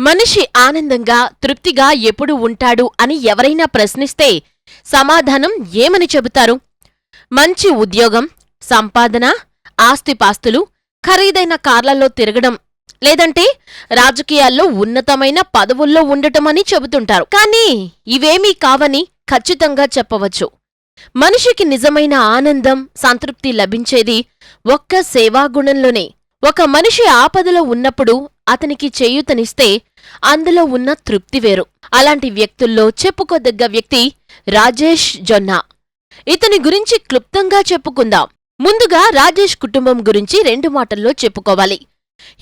మనిషి ఆనందంగా తృప్తిగా ఎప్పుడు ఉంటాడు అని ఎవరైనా ప్రశ్నిస్తే సమాధానం ఏమని చెబుతారు? మంచి ఉద్యోగం సంపాదన ఆస్తిపాస్తులు ఖరీదైన కార్లలో తిరగడం లేదంటే రాజకీయాల్లో ఉన్నతమైన పదవుల్లో ఉండటమని చెబుతుంటారు. కానీ ఇవేమీ కావని ఖచ్చితంగా చెప్పవచ్చు. మనిషికి నిజమైన ఆనందం సంతృప్తి లభించేది ఒక్క సేవాగుణంలోనే. ఒక మనిషి ఆపదలో ఉన్నప్పుడు అతనికి చేయూతనిస్తే అందులో ఉన్న తృప్తి వేరు. అలాంటి వ్యక్తుల్లో చెప్పుకోదగ్గ వ్యక్తి రాజేష్ జొన్నా. ఇతని గురించి క్లుప్తంగా చెప్పుకుందాం. ముందుగా రాజేష్ కుటుంబం గురించి రెండు మాటల్లో చెప్పుకోవాలి.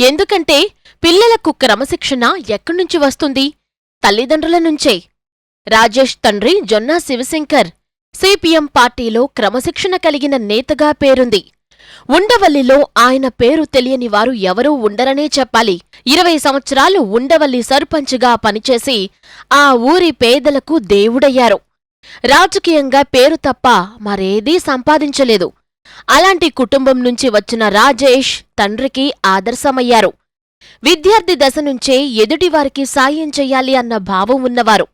ఎందుకంటే పిల్లలకు క్రమశిక్షణ ఎక్కడ్నుంచి వస్తుంది? తల్లిదండ్రుల నుంచే. రాజేష్ తండ్రి జొన్నా శివశంకర్ సిపిఎం పార్టీలో క్రమశిక్షణ కలిగిన నేతగా పేరుంది. ఉండవల్లిలో ఆయన పేరు తెలియని వారు ఎవరూ ఉండరనే చెప్పాలి. ఇరవై సంవత్సరాలు ఉండవల్లి సర్పంచ్గా పనిచేసి ఆ ఊరి పేదలకు దేవుడయ్యారు. రాజకీయంగా పేరు తప్ప మరేదీ సంపాదించలేదు. అలాంటి కుటుంబం నుంచి వచ్చిన రాజేష్ తండ్రికి ఆదర్శమయ్యారు. విద్యార్థి దశ నుంచే ఎదుటివారికి సాయం చెయ్యాలి అన్న భావం ఉన్నవారు.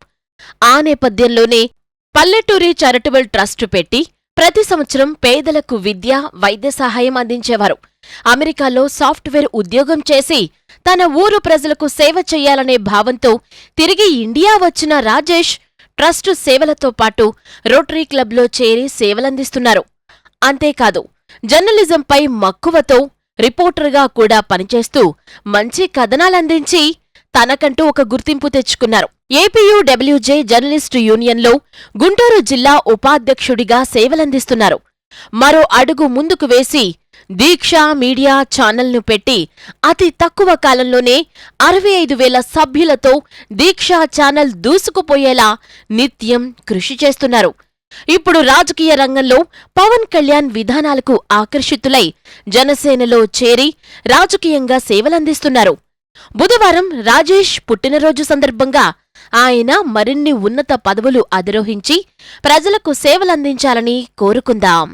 ఆ నేపథ్యంలోనే పల్లెటూరి చారిటబుల్ ట్రస్టు పెట్టి ప్రతి సంవత్సరం పేదలకు విద్య వైద్య సహాయం అందించేవారు. అమెరికాలో సాఫ్ట్వేర్ ఉద్యోగం చేసి తన ఊరు ప్రజలకు సేవ చెయ్యాలనే భావంతో తిరిగి ఇండియా వచ్చిన రాజేష్ ట్రస్ట్ సేవలతో పాటు రోటరీ క్లబ్లో చేరి సేవలందిస్తున్నారు. అంతేకాదు జర్నలిజంపై మక్కువతో రిపోర్టర్గా కూడా పనిచేస్తూ మంచి కథనాలందించి తనకంటూ ఒక గుర్తింపు తెచ్చుకున్నారు. ఏపీయూడబ్ల్యూజే జర్నలిస్టు యూనియన్లో గుంటూరు జిల్లా ఉపాధ్యక్షుడిగా సేవలందిస్తున్నారు. మరో అడుగు ముందుకు వేసి దీక్ష మీడియా ఛానల్ను పెట్టి అతి తక్కువ కాలంలోనే అరవై ఐదు వేల సభ్యులతో దీక్షా ఛానల్ దూసుకుపోయేలా నిత్యం కృషి చేస్తున్నారు. ఇప్పుడు రాజకీయ రంగంలో పవన్ కళ్యాణ్ విధానాలకు ఆకర్షితులై జనసేనలో చేరి రాజకీయంగా సేవలందిస్తున్నారు. బుధవారం రాజేష్ పుట్టినరోజు సందర్భంగా ఆయన మరిన్ని ఉన్నత పదవులు అధిరోహించి ప్రజలకు సేవలందించాలని కోరుకుందాం.